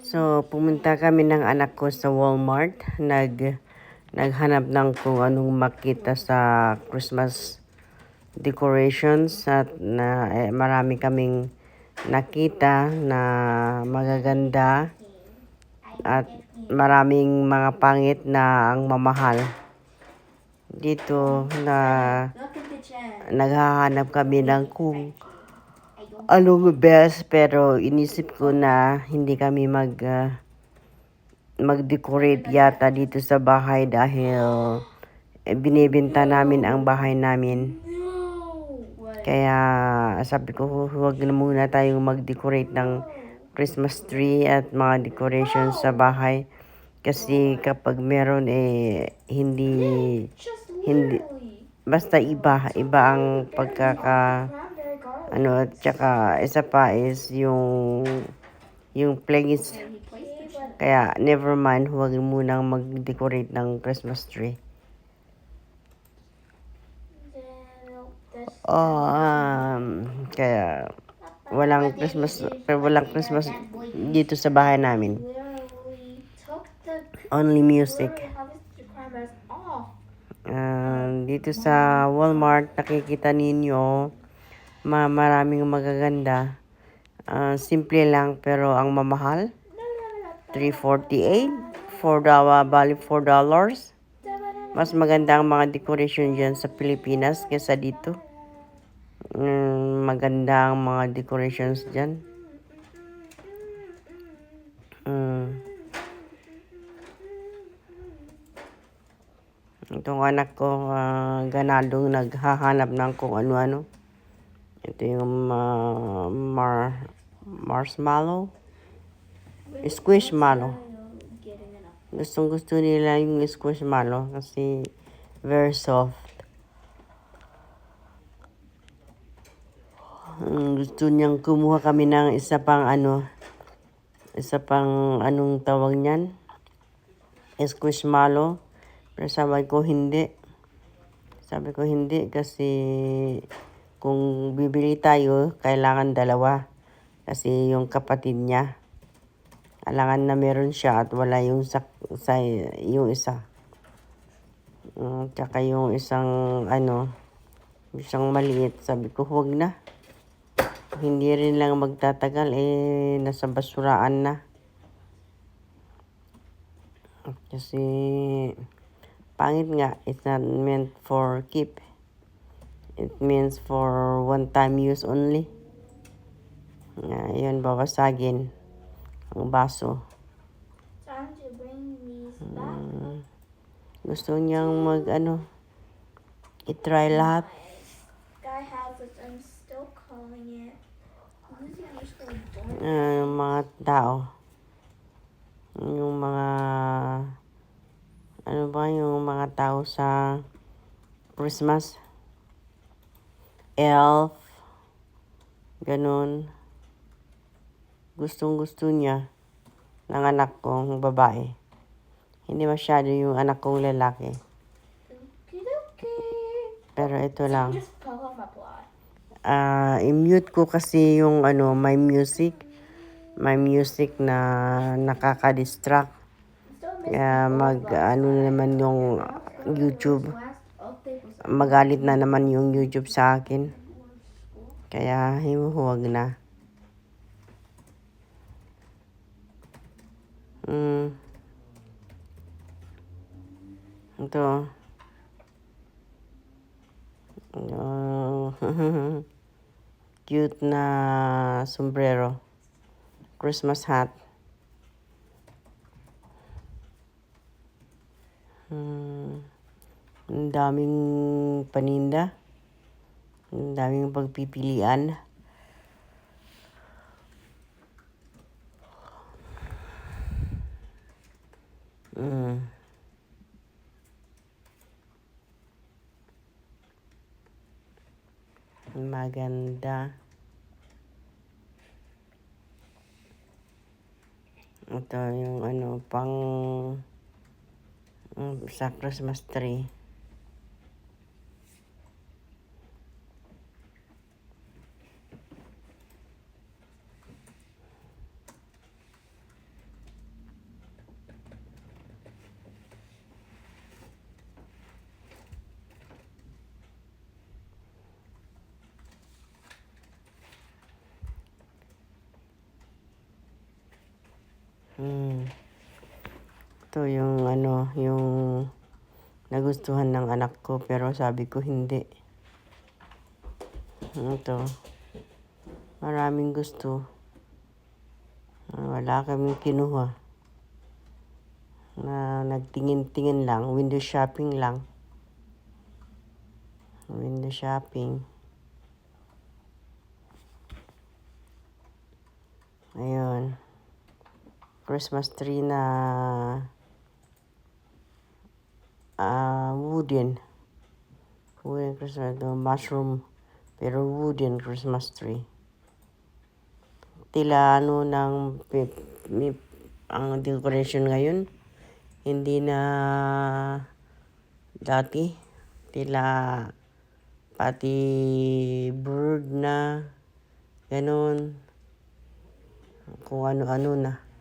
So, pumunta kami ng anak ko sa Walmart. Nag, naghanap ng kung anong makita sa Christmas decorations at na eh, marami kaming nakita na magaganda at maraming mga pangit na ang mamahal. Dito na naghahanap kami ng kung anong best pero inisip ko na hindi kami mag ah, mag-decorate yata dito sa bahay dahil eh, binibenta namin ang bahay namin. Kaya sabi ko huwag na muna tayong mag-decorate ng Christmas tree at mga decorations sa bahay kasi kapag meron eh hindi Hindi. basta iba iba ang pagkaka. Ano at saka isa pa is yung yung the kaya never mind huwag munang mag-decorate ng Christmas tree. Oh um kaya walang Christmas walang Christmas dito sa bahay namin. Only music. Off. Ah, dito sa Walmart nakikita ninyo ma maraming magaganda. Ah, simple lang pero ang mamahal 348 4 dollar bali 4 dollars. Mas maganda ang mga decoration dyan sa Pilipinas kesa dito. Mm, maganda ang mga decorations dyan. Mm. Itong anak ko, ah, ganadong naghahanap ng kung ano-ano. Ito yung ah, mar marshmallow. Squishmallow. Gustong gusto nila yung squishmallow kasi very soft. Gusto niyang kumuha kami ng isa pang ano, isa pang anong tawag niyan? Squishmallow. Pero sabi ko hindi. Sabi ko hindi kasi kung bibili tayo, kailangan dalawa. Kasi yung kapatid niya, kailangan na meron siya at wala yung, sa, sa, yung isa. Mm, tsaka yung isang ano, isang maliit. Sabi ko, huwag na. Hindi rin lang magtatagal, eh, nasa basuraan na. Kasi, pangit nga, it's not meant for keep. It means for one-time use only. Yun, babasagin ang baso. Mm, gusto niyang mag, ano, itry lahat. Uh, mga tao. Yung mga, ano ba yung mga tao sa Christmas? Elf. Ganun. Gustong gusto niya ng anak kong babae. Hindi masyado yung anak kong lalaki. Pero ito lang. Ah, i-mute ko kasi yung ano, my music. My music na nakaka-distract. Kaya mag, ano na naman yung YouTube. Magalit na naman yung YouTube sa akin. Kaya huwag na. Mm. Ito. Oh. Cute na sombrero. Christmas hat. Hmm. Ang daming paninda. Ang daming pagpipilian. Mm. Maganda. Ito yung ano, pang mm, sa Christmas tree. Mm. Ito yung ano, yung nagustuhan ng anak ko pero sabi ko hindi. Ito. Maraming gusto. Wala kaming kinuha. Na nagtingin-tingin lang, window shopping lang. Window shopping. Ayun. Christmas tree na ah wooden. Wooden Christmas, no, mushroom, pero wooden Christmas tree. Tila ano ng pi- mi- ang decoration ngayon, hindi na dati. Tila pati bird na, ganun. Kung ano-ano na.